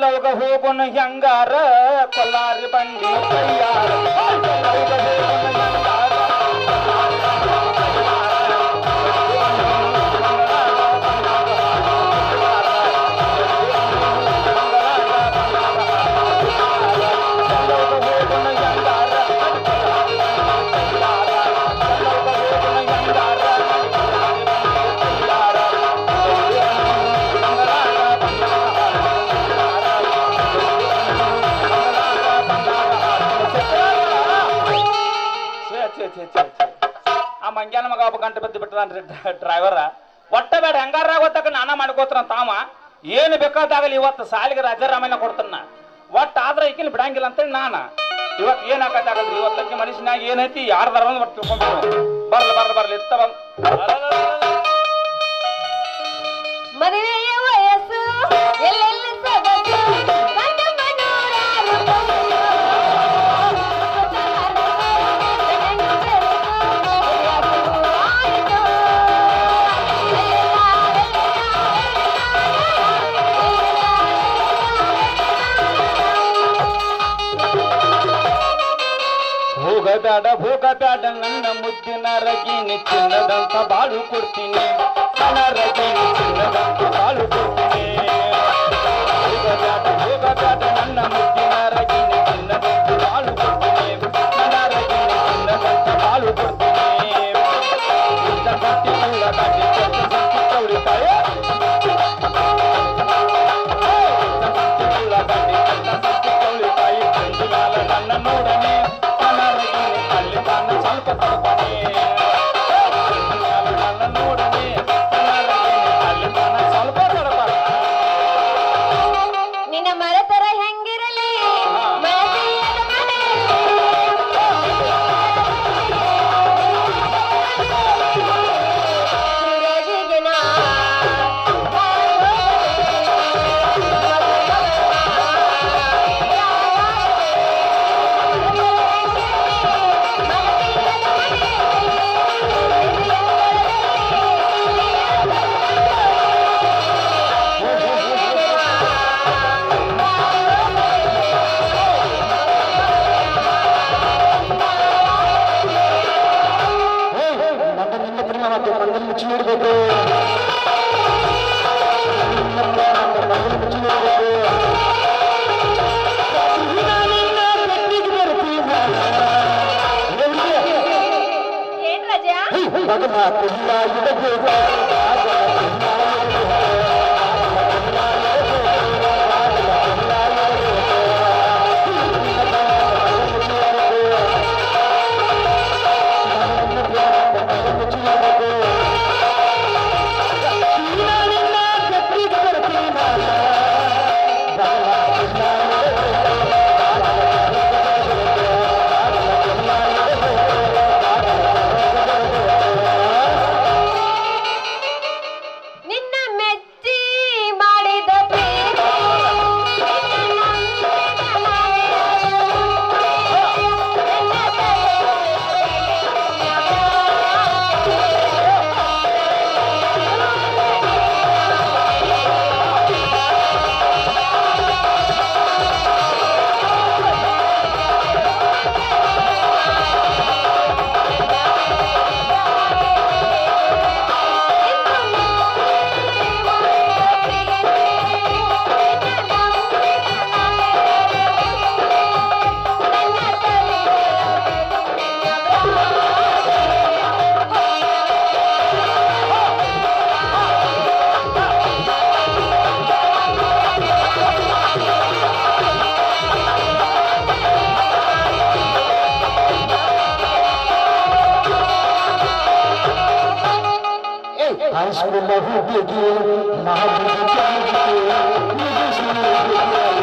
ಚಲ್ಲೋಗ ಹೋಗುನ ಹೆಂಗಾರ ಕೊಲ್ಲಾರಿ ಬಂಡಿ ಕೈಯಾರ ಡ್ರೈವರ ಒಟ್ಟ ಬೇಡ, ಹೆಂಗಾರ ಗೊತ್ತಾಗ ನಾನ ಮಾಡ್ಕೋತಾನ ತಾವ ಏನು ಬೇಕಾದಾಗಲಿ ಇವತ್ತು ಸಾಲಿಗೆ ರಾಜಾರಾಮಯ್ಯ ಕೊಡ್ತಾನ. ಒಟ್ಟ ಆದ್ರೆ ಈಕಿನ ಬಿಡಂಗಿಲ್ಲ ಅಂತೇಳಿ ನಾನ. ಇವತ್ತು ಏನ್ ಆಗತ್ತಾಗಲ್ರಿ ಇವತ್ತಕ್ಕೆ ಮನುಷ್ಯನಾಗ ಏನೈತಿ ಯಾರ ದರ ಒಟ್ಟು ತಿಳ್ಕೊಂಡ್ಬಿಡು ಬರ್ಲಿ ಬರ್ಲಿ ಬರ್ಲಿ, ಇತ್ತ ಬಂದ್. ಮದುವೆಯ ವಯಸ್ಸು, ಎಲ್ಲೆಲ್ಲಿ ಹೋಗಬೇಡ ನನ್ನ ಮುದ್ದಿನ ರಗಿನಿ ಚಿನ್ನದಂತ ಬಾಳು ಕೊಡ್ತೀನಿ. ನನ್ನ ರಗಿನಿ high school love you, biggie. Now, biggie, biggie, biggie, biggie,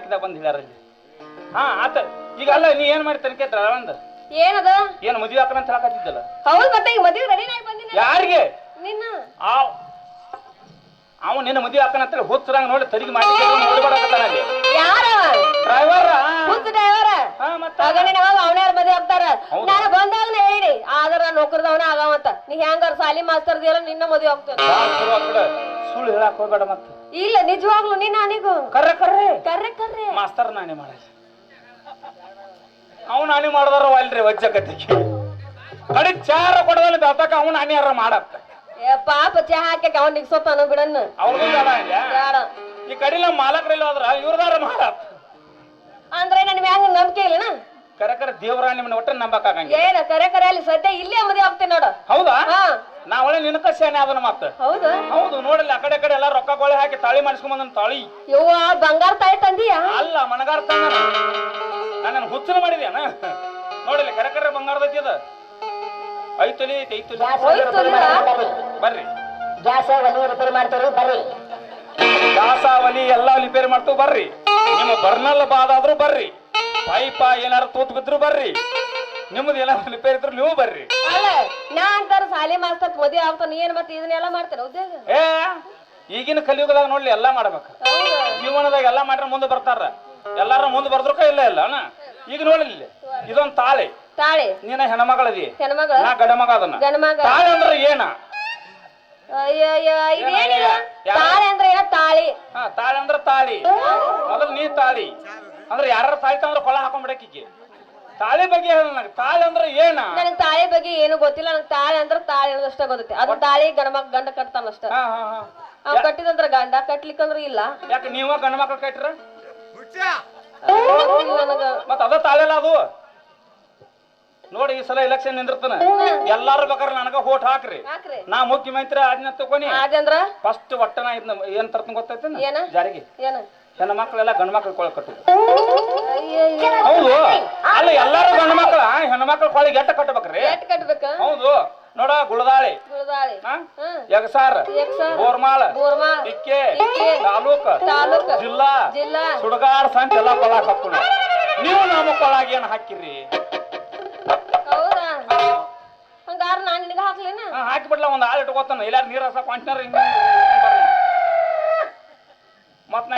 ಇವತ್ತ ಬಂದ್ ಇಲ್ಲಿ. ಹಾ ಆತ ಈಗ ಅಲ್ಲ ನೀ ಏನ್ ಮಾಡಿ ತನಕ ಒಂದ್ ಏನದ? ಏನ್ ಮದುವೆ ಹಾಕಣ ಅಂತ ಹೇಳಕತ್ತಿದ್ದಲ್ಲ? ಹೌದು ಮತ್ತೆ ಈಗ ಮದುವೆ ರೆಡಿ ಆಗಿ ಬಂದಿನಿ ಯಾರಿಗೆ? ನಿನ್ನ? ಆ ಅವ ನಿನ್ನ ಮದ್ವೆ ಹಾಕಣ ಅಂತ ಹುಚ್ಚರಂಗ ನೋಡಿ ತರಿಗೆ ಮಾಡಿ ನೋಡ್ಬೇಡಕತ್ತಾನ ಅಲ್ಲಿ. ಯಾರ? ಡ್ರೈವರ್ ಹುಚ್ಚ ಡ್ರೈವರ್ ಹಾ ಮತ್ತ? ಮಗನಿನ ಅವನೇ ಮದುವೆ ಆಗ್ತಾರ? ನಾನು ಬಂದಾಗ ಹೇಳಿ ಆದ್ರ ನೌಕರದವನ ಆಗವಂತ ನೀ ಹೆಂಗಾರ ಸಾಲಿ ಮಾಸ್ತರ್ ದಿಯಲ್ಲ ನಿನ್ನ ಮದುವೆ ಆಗ್ತಾನೆ. ಸುಳ್ಳು ಹೇಳಕ್ ಹೋಗ್ಬೇಡ ಮತ್ತೆ. ಇಲ್ಲ ನಿಜವಾಗ್ಲೂ ನಿನ್ನ ಅನಿಗೂ? ಕರೆ ಕರ್ರೆ ಕರ್ರೆ. ಕರ್ರೆ ಮಾಸ್ತರ್ ನಾನೇ ಮಾಡ ಅವ್ ಹಾನಿ ಮಾಡಿದಾರ ಅಲ್ರಿ ವಜ್ಜಕತ್ತಿಗೆ ಕಡಿ ಚಾರ ಕೊಡದಲ್ಲಿ ಬೆಳ್ತಾಕ ಅವ್ನು ಹಾನಿ ಯಾರ ಮಾಡತ್ತ. ಏ ಪಾಪ ಚಹಾ ಹಾಕಿ ಅವ್ನ್ ನಿಗ್ಸೋತಾನ ಬಿಡನ್ನ ಅವ್ರಿಗೂ ಬೇಡ ಅಂದ್ಯಾ? ಬೇಡ. ಈ ಕಡಿ ನಮ್ಮ ಮಾಲಕರಲ್ಲಿ ಹೋದ್ರ ಇವ್ರದಾರ ಮಾಡತ್ತ. ಅಂದ್ರೆ ನನ್ ಮ್ಯಾಂಗ ನಂಬಿಕೆ ಇಲ್ಲನ? ಕರೆ ಕರೆ ದೇವ್ರ ನಿಮ್ಮನ್ನ ಒಟ್ಟ ನಂಬಕ್ಕಾಗಂಗಿಲ್ಲ. ಏನ ಕರೆ ಕರೆ ಅಲ್ಲಿ ಸದ್ಯ ಇಲ್ಲೇ ಮದುವೆ ಆಗ್ತೇನೆ ನೋಡು. ಹೌದಾ? ಹಾ. ನಾ ಒಳ್ಳೆ ನಿನಕ ಸೇನೆ ಅದನ್ನ ಮತ್ತ. ಹೌದು. ಹೌದು ನೋಡಲ್ಲ ಆ ಕಡೆ ಈ ಕಡೆ ಎಲ್ಲ ರೊಕ್ಕ ಗೋಳೆ ಹಾಕಿ ತಾಳಿ ಮಾಡಿಸ್ಕೊಂಡ್ ಬಂದನ್ ತಾಳಿ? ಯವ್ವ ಬಂಗಾರ ತಾಯಿ ತಂದಿಯ? ಅಲ್ಲ ಮನಗಾರ ತಂದ ನನ್ನ ಹುಚ್ಚನ ಮಾಡಿದ್ಯಾನ? ನೋಡಿಲ್ಲ ಕರೆ ಕರೆ ಬಂಗಾರದೈತಿ ಅದ. ಐತಲಿ ಐತಿ ಐತೊಲಿ? ಬರ್ರಿ. ಗ್ಯಾಸ್ ಒಲಿ ರಿಪೇರಿ ಮಾಡ್ತಾರೆ ಬರ್ರಿ. ದಾಸ ಒಲಿ ಎಲ್ಲ ರಿಪೇರಿ ಮಾಡ್ತು ಬರ್ರಿ. ನಿಮ್ಮ ಬರ್ನಲ್ ಬಾದಾದ್ರು ಬರ್ರಿ. ಪೈಪ ಏನಾರು ತೂತ್ ಬಿದ್ರು ಬರ್ರಿ. ನಿಮ್ಮದು ಏನಾರು ರಿಪೇರಿ ಇದ್ರು ನೀವು ಬರ್ರಿ. ಅಲ್ಲ ನಾ ಅಂತಾರ ಸಾಲಿ ಮಾಸ್ತರ್ ಮದುವೆ ಆಗ್ತಾನ ಏನ್ ಮತ್ತೆ ಇದನ್ನೆಲ್ಲ ಮಾಡ್ತಾರ ಉದ್ಯೋಗ? ಏ ಈಗಿನ ಕಲಿಯುಗದಾಗ ನೋಡ್ಲಿ ಎಲ್ಲಾ ಮಾಡ್ಬೇಕು. ಜೀವನದಾಗ ಎಲ್ಲಾ ಮಾಡ್ರ ಮುಂದೆ ಬರ್ತಾರ. ಎಲ್ಲಾರ ಮುಂದೆ ಬರ್ದ್ರಕ ಇಲ್ಲ ಇಲ್ಲ ಅಣ್ಣ? ಈಗ ನೋಡಿಲ್ಲ ಇದೊಂದ್ ತಾಳಿ. ತಾಳಿ. ನೀನ ಹೆಣ್ಮಗಳದಿ. ಹೆಣ್ಮಗಳ. ನಾ ಗಂಡ ಮಗ ಅದನ್ನ. ತಾಳೆ ತಾಳಿ ಅಂದ್ರೆ ಏನ? ತಾಳಿ ಅಂದ್ರೆ ಏನ? ತಾಳಿ. ಹಾ ತಾಳಿ ಅಂದ್ರ ತಾಳಿ. ಮೊದಲು ನೀ ತಾಳಿ. ಅಂದ್ರೆ ಯಾರು ತಾಳಿ ತಂದ್ರ ಕೊಳ ಹಾಕೊಂಡ್ಬಿಡಕಿಕ್ಕೆ ತಾಳಿ ಬಗ್ಗೆ ಹೇಳ ನನಗೆ. ತಾಳಿ ಅಂದ್ರೆ ಏನ? ನನಗೆ ತಾಳಿ ಬಗ್ಗೆ ಏನು ಗೊತ್ತಿಲ್ಲ. ನನಗೆ ತಾಳಿ ಅಂದ್ರೆ ತಾಳಿ ಅನ್ನೋದಷ್ಟೇ ಗೊತ್ತೈತಿ. ಅದು ತಾಳಿ ಗಂಡ ಗಂಡ ಕಟ್ತಾನಷ್ಟೇ. ಹಾ ಹಾ ಹಾ. ಅವ್ ಕಟ್ಟಿದಂದ್ರ ಗಂಡ ಕಟ್ಲಿಕ್ಕಂದ್ರ ಇಲ್ಲ. ಯಾಕೆ ನೀವ ಗಂಡ ಮಕ್ಳು ಕಟ್ಟ್ರ? ನನಗ. ಮತ್ತ ಅದ ತಾಳೆಲ್ಲ ಅದು? ನೋಡಿ ಈ ಸಲ ಎಲೆಕ್ಷನ್ ನಿಂದಿರ್ತಾನ. ಎಲ್ಲಾರು ಬೇಕಾದ್ರೆ ನನಗ ಹೋಟ್ ಹಾಕ್ರಿ. ಹಾಕ್ರಿ. ನಾ ಮುಖ್ಯಮಂತ್ರಿ ಆಜ್ಞಾ ತಗೋನಿ ಆದಂದ್ರ ಫಸ್ಟ್ ಒಟ್ಟನ ಇದ್ನ ಏನ್ ತರ್ತನ ಗೊತ್ತೈತಿ ಏನ? ಜಾರಿಗೆ. ಏನ? ಹೆಣ್ಣು ಮಕ್ಕಳೆಲ್ಲ ಗಂಡು ಮಕ್ಳು ಕೊಳ ಅಯ್ಯಯ್ಯ. ಹೌದು. ಅಲ್ಲ ಎಲ್ಲಾರು ಗಂಡು ಮಕ್ಳ ಹೆಣ್ಣು ಮಕ್ಳ ಕೊಳಿಗೆ ಎಟ್ಟ ಕಟ್ಟಬೇಕ್ರಿ ಕಟ್ಬೇಕ? ಹೌದು. ನೋಡ ಗುಳದಾಳಿ. ಗುಳದಾಳಿ. ಯಗಸಾರ್ ಬೋರ್ಮಾಳ ಬೋರ್ಮಾ ತಾಲೂಕ ತಾಲೂಕ. ಜಿಲ್ಲಾ ಜಿಲ್ಲಾ. ಸುಡಗಾಡ್ ಸಂತ ಎಲ್ಲ ಕೊಳಾಕ್ ಹಾಕೋಣ ನೀವು ನಮ್ಮ ಕೊಳಾಗ ಏನ್ ಹಾಕಿರಿ? ಹೌದಾ? ಹಂಗಾರ ನಾನು ನಿನಗ ಹಾಕ್ಲೇನ? ಹಾಕಿಬಿಡ್ಲ ಒಂದ್ ಆಳ್ ಇಟ್ಕೋತಾನ. ಎಲ್ಲಾರು ನೀರ್ ಹಸ ಕೊಂಟ್ನಾರ ಮತ್ ನಾ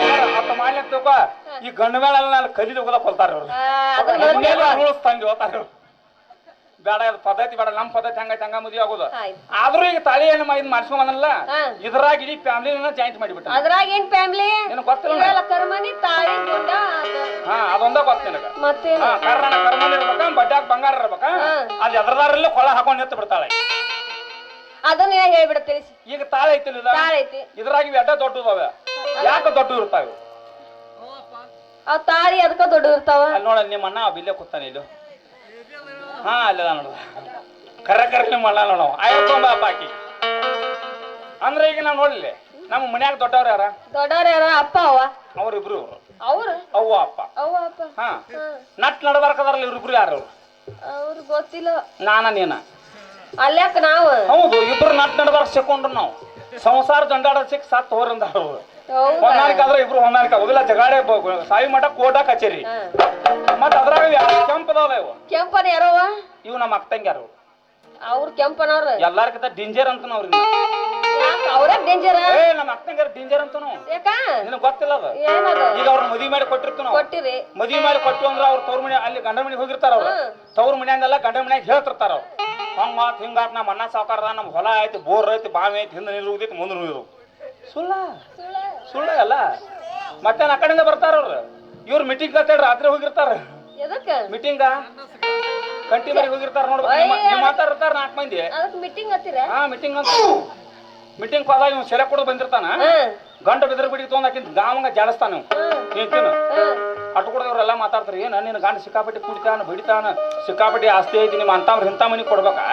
ಮಾಡ್ಲಿ ತಿಳ್ಕೊ, ಈ ಗಂಡ ಮೇಲೆ ನಾನು ಕಲಿದು ಹೋಗೋದ ಕೊಲ್ತಾರ ಅವ್ರು ಆ, ಹೋತಾರ. ಬೇಡ ಅದು ಪದ್ಧತಿ ಬೇಡ ನಮ್ಮ ಪದ್ಧತಿ ಹಂಗ ಹಂಗ ಮದುವೆ ಆಗೋದು. ಆದ್ರೂ ಈಗ ತಾಳಿ ಏನು ಇದು ಮಾಡಿಸ್ಕೊಂಬಂದಲ್ಲ. ಇದ್ರಾಗ ಇಡೀ ಫ್ಯಾಮಿಲಿನ ಜಾಯಿಂಟ್ ಮಾಡಿಬಿಟ್ಟ. ಅದ್ರಾಗ ಏನ್ ಫ್ಯಾಮಿಲಿ ನಿನಗೆ ಗೊತ್ತಿಲ್ಲ ಕರ್ಮನಿ ತಾಳಿ ಗುಂಡ ಹಾ ಅದೊಂದ ಗೊತ್ತ ನಿನಗ. ಮತ್ತೆ ಕರ್ಣ ಕರ್ಮನ್ ಇರ್ಬೇಕ ಬಡ್ಡಾಗ ಬಂಗಾರ ಇರ್ಬೇಕ. ಅದು ಎದ್ರದಾರಲ್ಲ ಕೊಳ ಹಾಕೊಂಡು ನಿಂತು ಬಿಡ್ತಾಳೆ. ಅದನ್ನ ಹೇಳ್ಬಿಡ ತಿಳಿಸಿ. ಈಗ ತಾಳೆ ಐತಿ ಇದ? ಐತಿ. ಇದ್ರಾಗ ಇವ್ ಎಡ್ಡ ದೊಡ್ಡದವ ಯಾಕೆ ದೊಡ್ಡ ಇರ್ತಾವ ಆ ತಾಳಿ ಅದಕ್ಕ ದೊಡ್ಡ ಇರ್ತಾವ? ನೋಡ ನಿಮ್ಮ ಅಣ್ಣ ಬಿಲ್ಲೆ ಕೂತಾನೆ ಇಲ್ಲಿ. ಹಾ ಅಲ್ಲದ ನೋಡ. ಕರೆ ನೋಡವ ಆಯ್ಕೊಂಬ ಅಂದ್ರೆ ಈಗ ನಾವು ನೋಡ್ಲಿ ನಮ್ಮ ಮನ್ಯಾಗ ದೊಡ್ಡವ್ರ ಯಾರ? ದೊಡ್ಡವ್ರ ಯಾರ? ಅಪ್ಪ ಅವ ಅವ್ರಿಬ್ರು. ಅವ್ರು? ಅವ್ವ ಅಪ್ಪ. ಅವ್ವ ಅಪ್ಪ. ಹಾ. ಹಾ. ನಟ್ ನಡ್ಬಾರ್ಕದಾರಲ್ಲ ಇವ್ರಿಬ್ರು ಯಾರು? ಅವ್ರು? ಗೊತ್ತಿಲ್ಲ. ನಾನ ನೀನ. ಅಲ್ಯಾಕ ನಾವು? ಹೌದು ಇಬ್ರು ನಟ್ ನಡ್ಬಾರ್ಕ ಸಿಕ್ಕೊಂಡ್ರು ನಾವು. ಸಂಸಾರ ದಂಡಾಡ ಸಿಕ್ ಸತ್ ಹೋರಂದ ಅವ್ರು ಹೌದಾ? ಹೊನ್ನಾರಿಕೆ ಆದ್ರೆ ಇಬ್ರು ಹೊನ್ನಾರಿಕೆ ಆಗುದಿಲ್ಲ ಜಗಾಡೆ ಸಾಯಿ ಮಠ ಕೋಟ ಕಚೇರಿ. ಮತ್ತ ಮತ್ ಅದ್ರಾಗ ಕೆಂಪದವಲ್ಲ ಇವು? ಕೆಂಪನ ಯಾರವ ಇವು ನಮ್ಮ ಅಕ್ಕಂಗ್ಯಾರು ಅವ್ರ ಕೆಂಪನವ್ರ. ಎಲ್ಲಾರ್ಕಿಂತ ಡಿಂಜರ್ ಅಂತ ಅವ್ರಿಗೆ ಅವ್ರೇ ಡೇಂಜರ್? ಏ ನಮ್ಮ ಅಕ್ಕಂಗ್ಯಾರ ಡಿಂಜರ್ ಅಂತನು? ಯಾಕ? ನಿನಗ್ ಗೊತ್ತಿಲ್ಲ ಅದು? ಈಗ ಅವ್ರ ಮದುವೆ ಮಾಡಿ ಕೊಟ್ಟಿರ್ತೀವಿ ನಾವು ಕೊಟ್ಟಿರಿ. ಮದ್ವಿ ಮಾಡಿ ಕೊಟ್ಟು ಅಂದ್ರ ಅವ್ರ ತವ್ರ ಮನೆ ಅಲ್ಲಿ ಗಂಡ ಮನೆಗೆ ಹೋಗಿರ್ತಾರ ಅವ್ರು. ತವ್ರ ಮನ್ಯಾಂಗೆಲ್ಲ ಗಂಡ ಮನ್ಯಾಗ ಹೇಳ್ತಿರ್ತಾರ ಅವ್ರು. ಹಂಗ ಮಾತ್ ಹಿಂಗಾತ್ ನಮ್ಮ ಅಣ್ಣ ಸಾವುಕಾರ ನಮ್ಮ ಹೊಲ ಆಯ್ತು ಬೋರ್ ಐತಿ ಬಾವಿ ಐತಿ ಹಿಂದೆ ನೀರು ಹೋಗಿತ್ತು ಮುಂದೆ ನೀರು ಸುಳ್ಳ? ಸುಳ್ಳ. ಅಲ್ಲ? ಮತ್ತೆ ಆ ಕಡೆಯಿಂದ ಬರ್ತಾರ ಅವ್ರು. ಇವ್ರು ಮೀಟಿಂಗ್ ಅಂತೇಳಿ ರಾತ್ರಿ ಹೋಗಿರ್ತಾರ. ಮೀಟಿಂಗ್ ಕಂಟಿ ಮರಿ ಹೋಗಿರ್ತಾರ ನೋಡ್ಬೇಕು. ಮಾತಾಡಿರ್ತಾರ ನಾಲ್ಕು ಮಂದಿ. ಮೀಟಿಂಗ್ ಹಾ ಮೀಟಿಂಗ್ ಅಂತ ಮೀಟಿಂಗ್ ಹೋದಾಗ ಇವ್ ಸೆರೆ ಕೊಡು ಬಂದಿರ್ತಾನ. ಗಂಡ ಬಿದ್ರ ಬಿಡಿ ತೊಗೊಂಡ್ ಹಾಕಿದ್ ಗಾವಂಗ ಜಾಡಿಸ್ತಾನ ಹೇಳ್ತೀನಿ ಅಟ್ಟು ಕೂಡ ಇವ್ರೆಲ್ಲ ಮಾತಾಡ್ತಾರೆ ಏನ ನಿನ್ನ ಗಂಡ ಸಿಕ್ಕಾಪಟ್ಟಿ ಕುಡಿತಾನ ಬಿಡಿತಾನ ಸಿಕ್ಕಾಪಟ್ಟಿ ಆಸ್ತಿ ಐತಿ ನಿಮ್ಮ ಅಂತವ್ರ ಇಂಥ ಮನಿ ಕೊಡ್ಬೇಕಾ?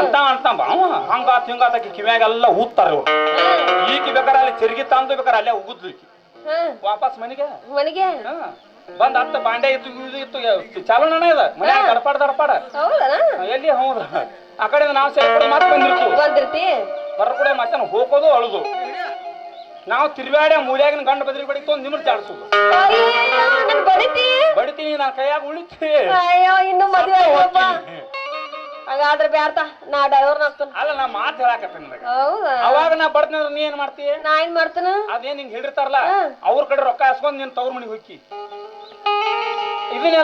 ಅಂತ ಅಂತಂಬ ಅವ ಹಂಗಾತ್ ಹಿಂಗಾತ ಕಿವ್ಯಾಗೆಲ್ಲ ಊದ್ತಾರ ಇವ್ರು. ಈಕಿ ಬೇಕಾರೆ ಅಲ್ಲಿ ತಿರುಗಿ ತಂದು ಬೇಕಾರೆ ಅಲ್ಲೇ ಉಗುದ್ಲು ಈಕಿ. ವಾಪಸ್ ಮನೆಗೆ? ಮನೆಗೆ. ಬಂದ್ ಹತ್ತ ಬಾಂಡೆ ಇತ್ತು ಇದು ಇತ್ತು ಚಾಲನ ಇದ. ಮನೆ ದಡಪಾಡ ದಡಪಾಡ. ಎಲ್ಲಿ? ಹೌದ. ಆ ಕಡೆ ನಾವು ಸೇರಿ ಮತ್ತೆ ಬಂದಿರ್ತು ಬಂದಿರ್ತಿ? ಬರ ಕೂಡ ಮತ್ತೆ ಹೋಗೋದು ಅಳುದು. ನಾವು ತಿರ್ಬ್ಯಾಡ ಮೂಲ್ಯಾಗಿನ ಗಂಡ ಬದಲಿ ಬಡಿತು ನನ್ ಬಡಿತಿ? ಬಡಿತೀನಿ ನಾ ಕೈಯಾಗ ಉಳಿತಿ. ಅಯ್ಯೋ ಇನ್ನು ಮದುವೆ ಆಗಿಲ್ಲಪ್ಪ ಹಾಗಾದ್ರೆ ಬ್ಯಾಡ್ತ ನಾ ಡ್ರೈವರ್ ಅಲ್ಲ ನಾ ಮಾತು ಹೇಳಾಕತ್ತೀನಿ ನಿನಗೆ. ಹೌದಾ? ಅವಾಗ ನಾ ಬಡ್ತೀನಿ ಅಂದ್ರೆ ನೀ ಏನ್ ಮಾಡ್ತೀಯ ನಾ ಏನ್ ಮಾಡ್ತೀನಿ? ಅದೇನ್ ಹಿಂಗ್ ಹಿಡಿರ್ತಾರಲ್ಲ ಅವ್ರ ಕಡೆ ರೊಕ್ಕ ಹಾಸ್ಕೊಂಡ್ ನೀನ್ ತವ್ರ ಮನಿಗೆ ಹೋಗಿ. ಇದನ್ನೆಲ್ಲ